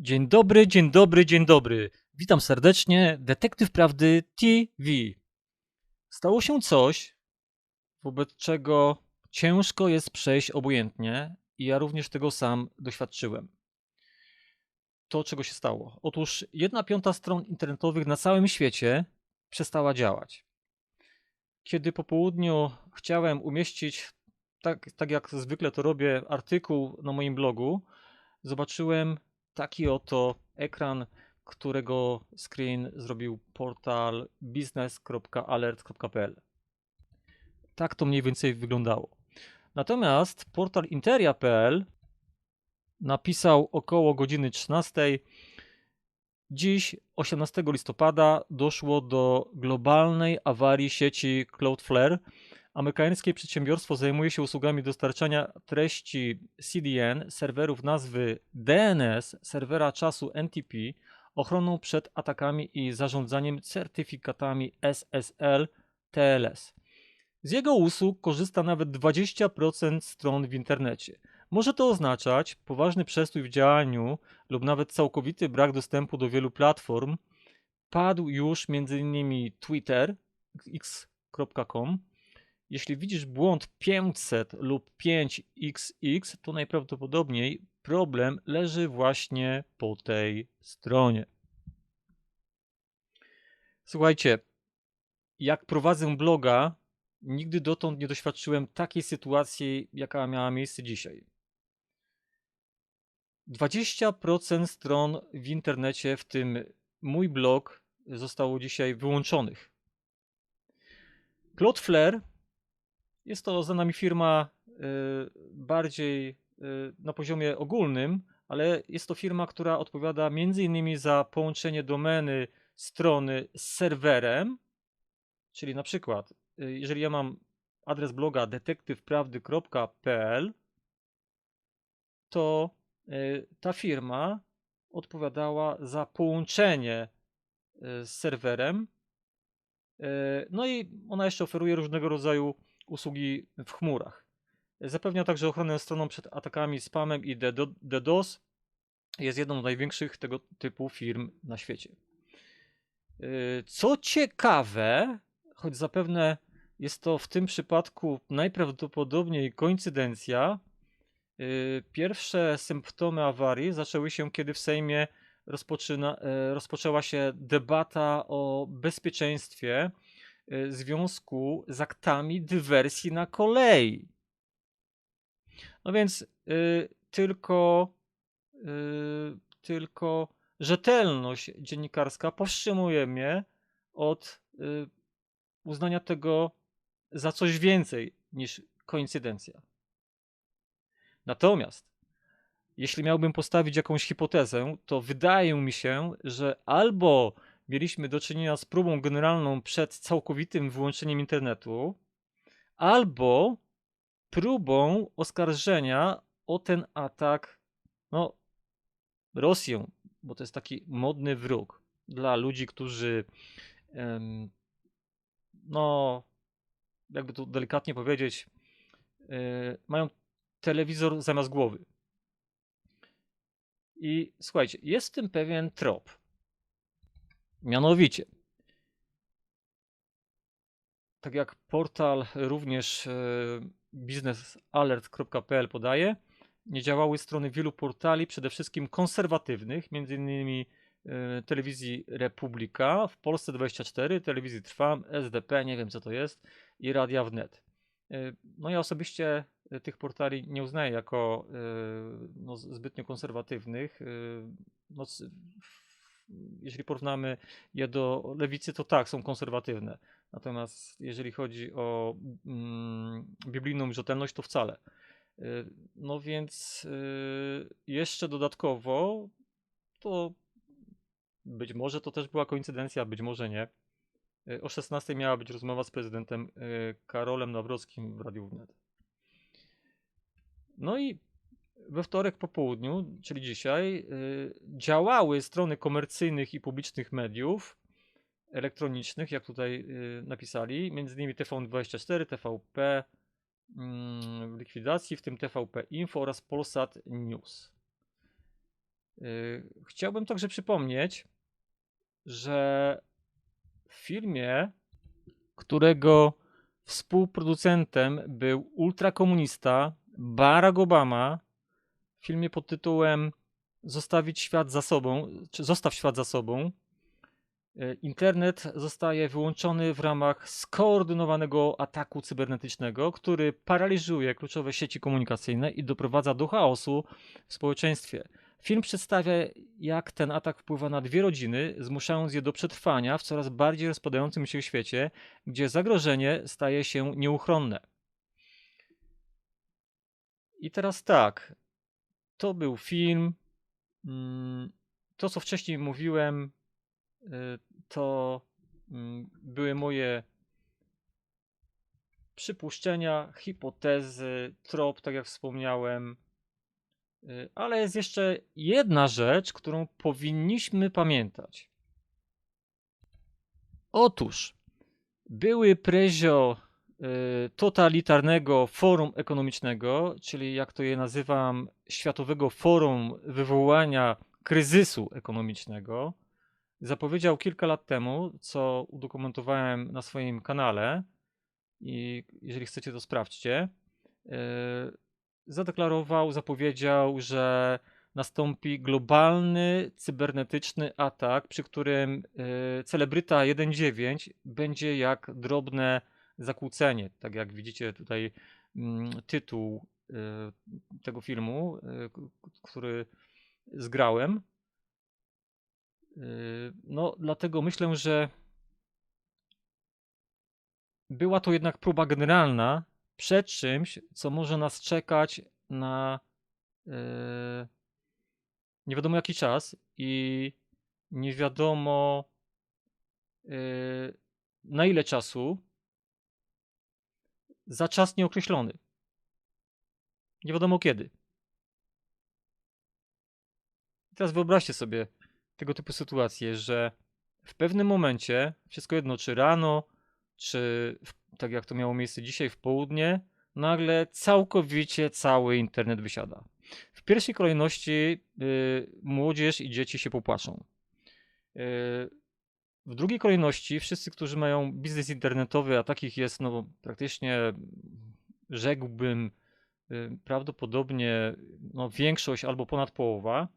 Dzień dobry, dzień dobry, dzień dobry. Witam serdecznie, detektyw prawdy TV. Stało się coś, wobec czego ciężko jest przejść obojętnie, i ja również tego sam doświadczyłem. To, czego się stało. Otóż jedna piąta stron internetowych na całym świecie przestała działać. Kiedy po południu chciałem umieścić, tak, tak jak zwykle to robię, artykuł na moim blogu, zobaczyłem taki oto ekran, którego screen zrobił portal business.alert.pl. Tak to mniej więcej wyglądało. Natomiast portal interia.pl napisał około godziny 13. Dziś, 18 listopada, doszło do globalnej awarii sieci Cloudflare. Amerykańskie przedsiębiorstwo zajmuje się usługami dostarczania treści CDN, serwerów nazwy DNS, serwera czasu NTP, ochroną przed atakami i zarządzaniem certyfikatami SSL TLS. Z jego usług korzysta nawet 20% stron w internecie. Może to oznaczać poważny przestój w działaniu lub nawet całkowity brak dostępu do wielu platform. Padł już m.in. Twitter, x.com. Jeśli widzisz błąd 500 lub 5xx, to najprawdopodobniej problem leży właśnie po tej stronie. Słuchajcie, jak prowadzę bloga, nigdy dotąd nie doświadczyłem takiej sytuacji, jaka miała miejsce dzisiaj. 20% stron w internecie, w tym mój blog, zostało dzisiaj wyłączonych. Cloudflare jest to za nami firma y, bardziej y, na poziomie ogólnym, ale jest to firma, która odpowiada między innymi za połączenie domeny strony z serwerem, czyli na przykład, y, jeżeli ja mam adres bloga detektywprawdy.pl, to ta firma odpowiadała za połączenie z serwerem. No i ona jeszcze oferuje różnego rodzaju usługi w chmurach. Zapewnia także ochronę stroną przed atakami spamem i DDoS. Jest jedną z największych tego typu firm na świecie. Yy, co ciekawe, choć zapewne jest to w tym przypadku najprawdopodobniej koincydencja, yy, pierwsze symptomy awarii zaczęły się, kiedy w Sejmie rozpoczyna, yy, rozpoczęła się debata o bezpieczeństwie Y, związku z aktami dywersji na kolei. No więc y, tylko, y, tylko rzetelność dziennikarska powstrzymuje mnie od y, uznania tego za coś więcej niż koincydencja. Natomiast jeśli miałbym postawić jakąś hipotezę, to wydaje mi się, że albo mieliśmy do czynienia z próbą generalną przed całkowitym wyłączeniem internetu, albo próbą oskarżenia o ten atak no, Rosją, bo to jest taki modny wróg dla ludzi, którzy em, no, jakby tu delikatnie powiedzieć, yy, mają telewizor zamiast głowy. I słuchajcie, jest w tym pewien trop. Mianowicie, tak jak portal również e, biznesalert.pl podaje, nie działały strony wielu portali, przede wszystkim konserwatywnych, m.in. E, telewizji Republika, w Polsce 24, telewizji Trwam, SDP, nie wiem co to jest, i Radia Wnet. E, no ja osobiście tych portali nie uznaję jako no, zbytnio konserwatywnych. No, jeżeli porównamy je do lewicy, to tak, są konserwatywne. Natomiast jeżeli chodzi o mm, biblijną rzetelność, to wcale. Y, no więc y, jeszcze dodatkowo to być może to też była koincydencja, być może nie. Y, o 16 miała być rozmowa z prezydentem Karolem Nawrockim w Radiu Wnet. No i we wtorek po południu, czyli dzisiaj, y, działały strony komercyjnych i publicznych mediów elektronicznych, jak tutaj y, napisali, między innymi TVN24, TVP w likwidacji, w tym TVP Info oraz Polsat News. Y, Chciałbym także przypomnieć, że w filmie, którego współproducentem był ultrakomunista Barack Obama, w filmie pod tytułem Zostawić świat za sobą, czy Zostaw świat za sobą, y, internet zostaje wyłączony w ramach skoordynowanego ataku cybernetycznego, który paraliżuje kluczowe sieci komunikacyjne i doprowadza do chaosu w społeczeństwie. Film przedstawia, jak ten atak wpływa na dwie rodziny, zmuszając je do przetrwania w coraz bardziej rozpadającym się świecie, gdzie zagrożenie staje się nieuchronne. I teraz tak, to był film. Mm, To, co wcześniej mówiłem, y, to mm, były moje przypuszczenia, hipotezy, trop, tak jak wspomniałem. Y, Ale jest jeszcze jedna rzecz, którą powinniśmy pamiętać. Otóż były prezio totalitarnego forum ekonomicznego, czyli jak to je nazywam, Światowego Forum Wywołania Kryzysu Ekonomicznego, zapowiedział kilka lat temu, co udokumentowałem na swoim kanale i jeżeli chcecie, to sprawdźcie. y, Zadeklarował, zapowiedział, że nastąpi globalny cybernetyczny atak, przy którym y, celebryta 1.9 będzie jak drobne zakłócenie. Tak jak widzicie tutaj mm, tytuł y, tego filmu, y, który zgrałem. Y, No, dlatego myślę, że była to jednak próba generalna przed czymś, co może nas czekać na nie wiadomo jaki czas i nie wiadomo na ile czasu za czas nieokreślony. Nie wiadomo kiedy. I teraz wyobraźcie sobie tego typu sytuację, że w pewnym momencie, wszystko jedno, czy rano, czy w, tak jak to miało miejsce dzisiaj w południe, nagle całkowicie cały internet wysiada. W pierwszej kolejności y, młodzież i dzieci się popłaczą. Y, w drugiej kolejności wszyscy, którzy mają biznes internetowy, a takich jest no, praktycznie, rzekłbym, y, prawdopodobnie no, większość albo ponad połowa,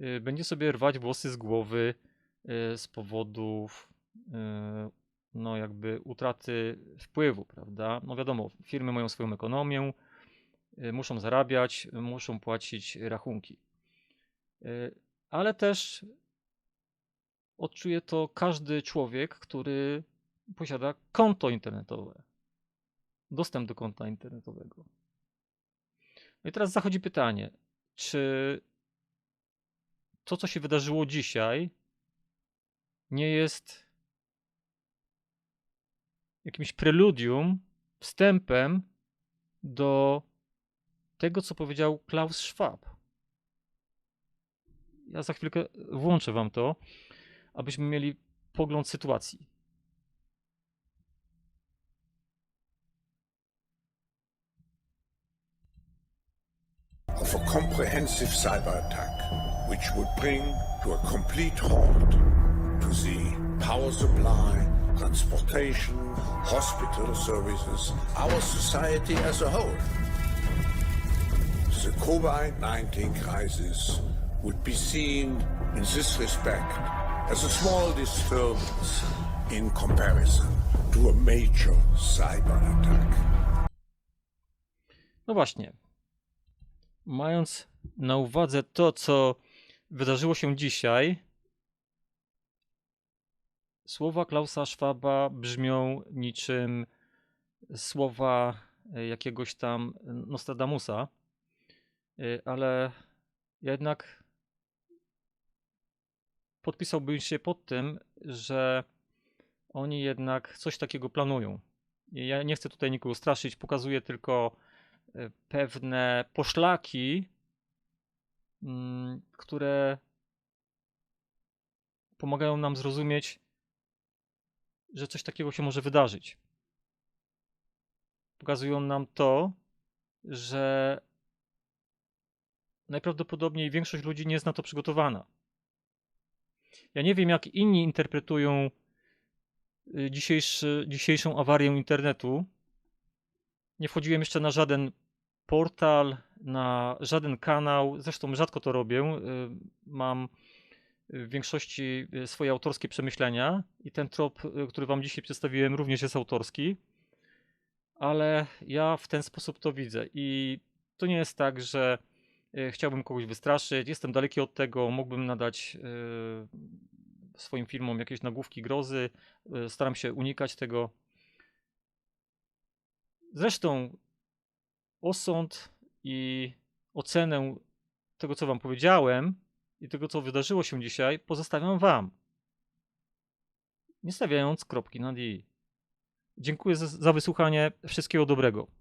y, będzie sobie rwać włosy z głowy y, z powodów no jakby utraty wpływu, prawda? No wiadomo, firmy mają swoją ekonomię, muszą zarabiać, muszą płacić rachunki. Ale też odczuje to każdy człowiek, który posiada konto internetowe, dostęp do konta internetowego. No i teraz zachodzi pytanie, czy to, co się wydarzyło dzisiaj, nie jest jakimś preludium, wstępem do tego, co powiedział Klaus Schwab. Ja za chwilkę włączę wam to, abyśmy mieli pogląd sytuacji. of a comprehensive cyber attack, which would bring to a complete halt to the power supply, transportation, hospital services, our society as a whole. The COVID 19 crisis would be seen in this respect as a small disturbance in comparison to a major cyber attack. No właśnie. Mając na uwadze to, co wydarzyło się dzisiaj, słowa Klausa Schwaba brzmią niczym słowa e, jakiegoś tam Nostradamusa, E, ale ja jednak podpisałbym się pod tym, że oni jednak coś takiego planują. Ja nie chcę tutaj nikogo straszyć, pokazuję tylko e, pewne poszlaki, mm, które pomagają nam zrozumieć, że coś takiego się może wydarzyć. Pokazują nam to, że najprawdopodobniej większość ludzi nie jest na to przygotowana. Ja nie wiem, jak inni interpretują y, dzisiejszy, dzisiejszą awarię internetu. Nie wchodziłem jeszcze na żaden portal, na żaden kanał. Zresztą rzadko to robię. Y, Mam w większości y, swoje autorskie przemyślenia i ten trop, który Wam dzisiaj przedstawiłem, również jest autorski. Ale ja w ten sposób to widzę. I to nie jest tak, że chciałbym kogoś wystraszyć. Jestem daleki od tego. Mógłbym nadać y, swoim filmom jakieś nagłówki grozy. Y, Staram się unikać tego. Zresztą osąd i ocenę tego, co Wam powiedziałem i tego, co wydarzyło się dzisiaj, pozostawiam Wam. Nie stawiając kropki nad i. Dziękuję za wysłuchanie. Wszystkiego dobrego.